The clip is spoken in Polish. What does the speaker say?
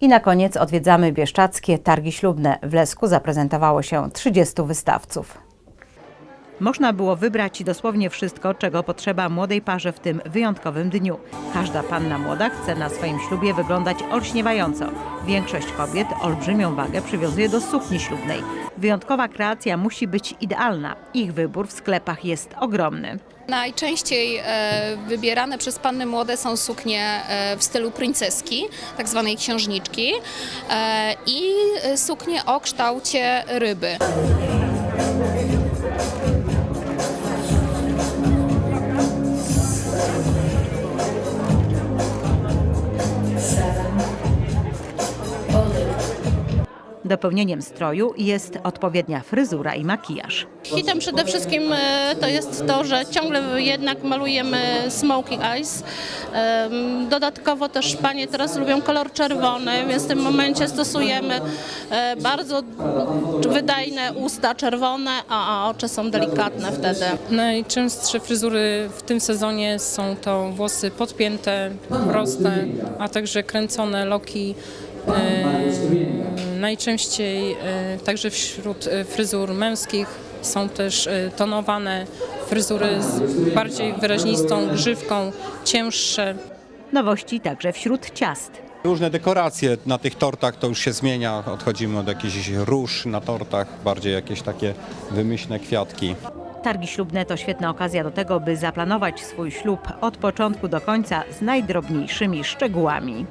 I na koniec odwiedzamy Bieszczackie Targi Ślubne. W Lesku zaprezentowało się 30 wystawców. Można było wybrać dosłownie wszystko, czego potrzeba młodej parze w tym wyjątkowym dniu. Każda panna młoda chce na swoim ślubie wyglądać olśniewająco. Większość kobiet olbrzymią wagę przywiązuje do sukni ślubnej. Wyjątkowa kreacja musi być idealna. Ich wybór w sklepach jest ogromny. Najczęściej e, wybierane przez panny młode są suknie e, w stylu princeski, tak zwanej księżniczki e, i suknie o kształcie ryby. Dopełnieniem stroju jest odpowiednia fryzura i makijaż. Hitem przede wszystkim e, to jest to, że ciągle jednak malujemy smoky eyes. Dodatkowo też panie teraz lubią kolor czerwony, więc w tym momencie stosujemy e, bardzo wydajne usta czerwone, a a oczy są delikatne wtedy. Najczęstsze fryzury w tym sezonie są to włosy podpięte, proste, a także kręcone loki. E, najczęściej e, także wśród e, fryzur męskich są też tonowane fryzury z bardziej wyraźnistą grzywką, cięższe. Nowości także wśród ciast. Różne dekoracje na tych tortach to już się zmienia. Odchodzimy od jakichś róż na tortach, bardziej jakieś takie wymyślne kwiatki. Targi ślubne to świetna okazja do tego, by zaplanować swój ślub od początku do końca z najdrobniejszymi szczegółami.